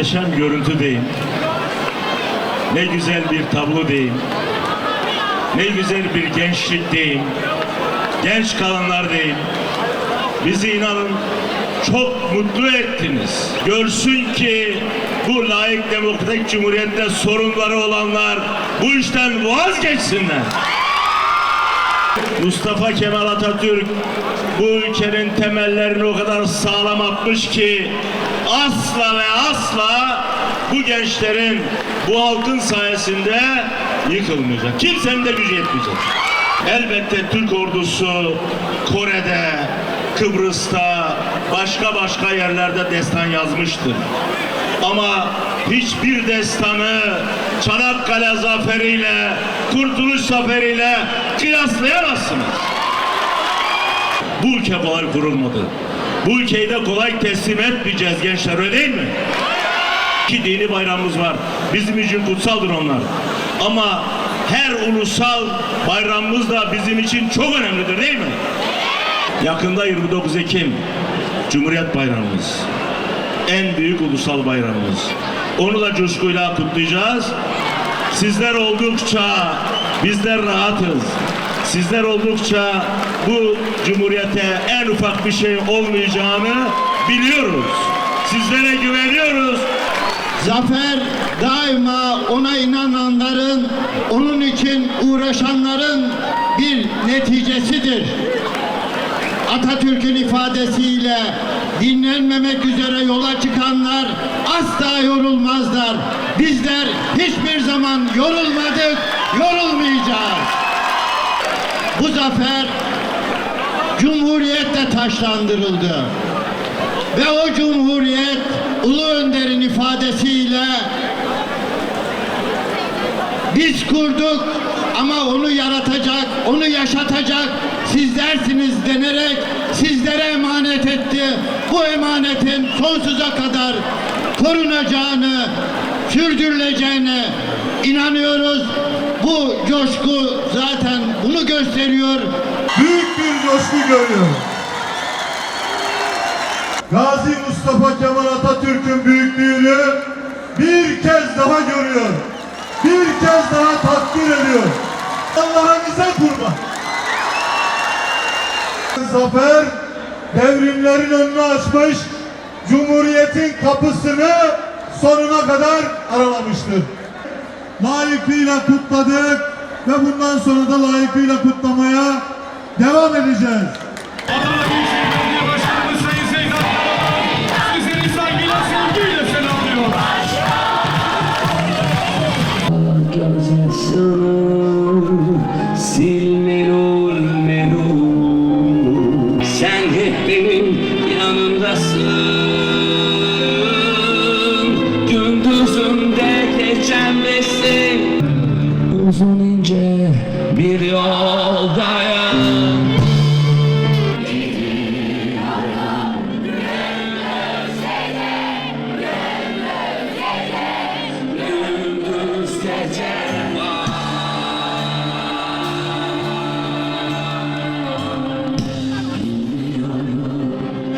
muhteşem görüntü deyin. Ne güzel bir tablo deyin. Ne güzel bir gençlik deyin. Genç kadınlar deyin. Bizi inanın çok mutlu ettiniz. Görsün ki bu layık demokratik cumhuriyette sorunları olanlar bu işten vazgeçsinler. Mustafa Kemal Atatürk bu ülkenin temellerini o kadar sağlam atmış ki asla ve asla bu gençlerin, bu halkın sayesinde yıkılmayacak. Kimsenin de gücü yetmeyecek. Elbette Türk ordusu Kore'de, Kıbrıs'ta, başka başka yerlerde destan yazmıştır. Ama hiçbir destanı Çanakkale zaferiyle, Kurtuluş zaferiyle kıyaslayamazsınız. Bu ülke kolay kurulmadı. Bu ülkeyi de kolay teslim etmeyeceğiz gençler öyle değil mi? Ki dini bayramımız var. Bizim için kutsaldır onlar. Ama her ulusal bayramımız da bizim için çok önemlidir değil mi? Yakında 29 Ekim Cumhuriyet Bayramımız. En büyük ulusal bayramımız. Onu da coşkuyla kutlayacağız. Sizler oldukça bizler rahatız. Sizler oldukça bu cumhuriyete en ufak bir şey olmayacağını biliyoruz. Sizlere güveniyoruz. Zafer daima ona inananların, onun için uğraşanların bir neticesidir. Atatürk'ün ifadesiyle dinlenmemek üzere yola çıkanlar asla yorulmazlar. Bizler hiçbir zaman yorulmadık, yorulmayacağız. Bu zafer Cumhuriyetle taşlandırıldı. Ve o cumhuriyet Ulu Önder'in ifadesiyle biz kurduk ama onu yaratacak, onu yaşatacak sizlersiniz denerek sizlere emanet etti. Bu emanetin sonsuza kadar korunacağını, sürdürüleceğine inanıyoruz. Bu coşku zaten bunu gösteriyor. büyük bir coşku görüyorum. Gazi Mustafa Kemal Atatürk'ün büyüklüğünü bir kez daha görüyor. Bir kez daha takdir ediyor. Allah'a bize kurban. Zafer devrimlerin önünü açmış, Cumhuriyet'in kapısını sonuna kadar aralamıştır. Layıkıyla kutladık ve bundan sonra da layıkıyla kutlamaya devam edeceğiz. Silmelul melul Sen hep benim yanımdasın. Gündüzümde gecemdesin Uzun ince bir yoldayım. Gece